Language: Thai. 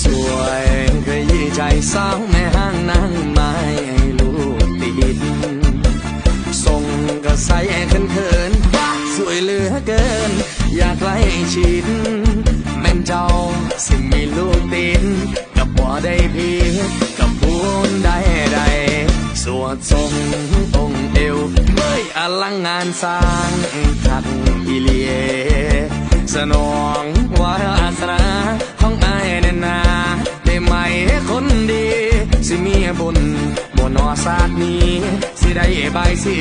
สวยเคยยี่ใจสาวแม่ห้างนางไม้ให้ลูกติดส่งก็ใส่เขินเขินๆสวยเหลือเกิน อยากไล่ชิดแม่นเจ้าสิมีลูกติดกับบ่ได้พีกับพูนได้ใดสวดทรงองเอวเมื่ออลังงานสร้างทักอีเลียสนอ บุญบนอซาสตร์นี้ สิได้ใบายสี